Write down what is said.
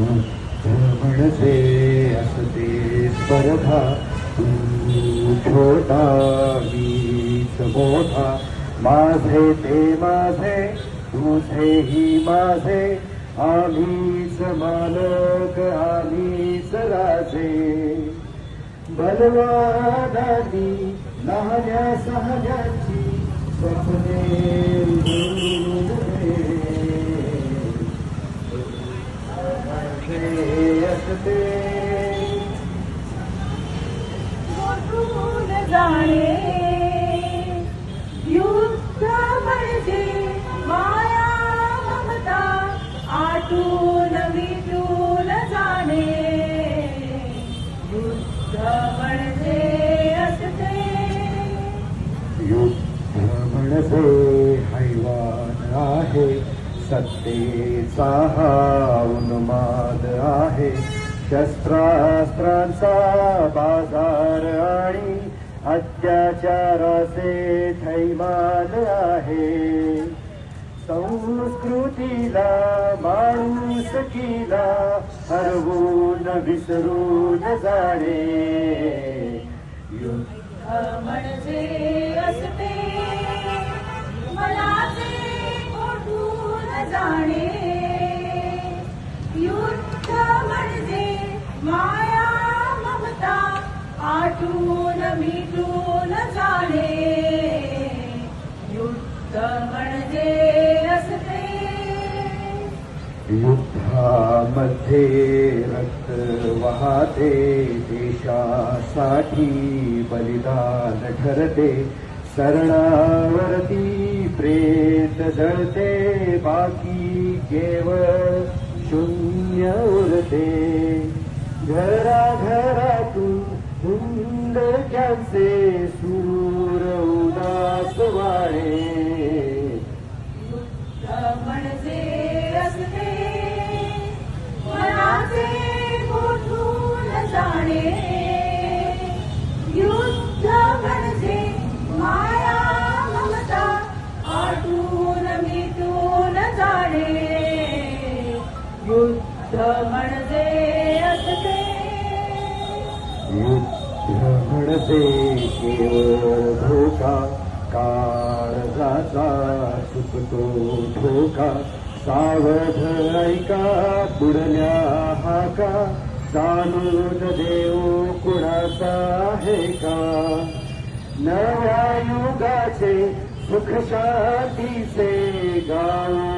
युद्ध म्हणजे असते स्पर्धा. तू छोटा मीच मोठा. माझे ते माझे तुझेही माझे. आम्हीच मालक आम्हीच राजे. बलवादानी लहान्या सहजाची स्वप्ने जाणे. युद्ध म्हणजे माया ममता आटून विटून जाणे. युद्ध म्हणजे असते. युद्ध म्हणजे हैवान आहे. सत्तेचा हा उन्माद आहे. शस्त्रास्त्रांचा बाजार अत्याचाराचे थैमान आहे. संस्कृतीला माणुसकीला हरवून विसरून जाणे. युद्ध म्हणजे असते जाणे? आटून मिटून जाणे युद्ध म्हणजे असते युद्धामध्ये रक्त वाहते देशासाठी बलिदान ठरते. सरणावरती प्रेत जळते बाकी केवळ शून्य उरते. घराघरातून हुंदक्यांचे सूर उदास वारे। युद्ध म्हणजे असते मनाचे कोठून जाणे? युद्ध म्हणजे माया ममता आटून मिटून जाणे. युद्ध म्हणजे म्हणजे केवळ धोका काळजाचा चुकतो धोका. सावध ऐका बुडल्या हाका. जाणून देव कुणाचा आहे का? नव्या युगाचे सुख शांतीचे गाऊ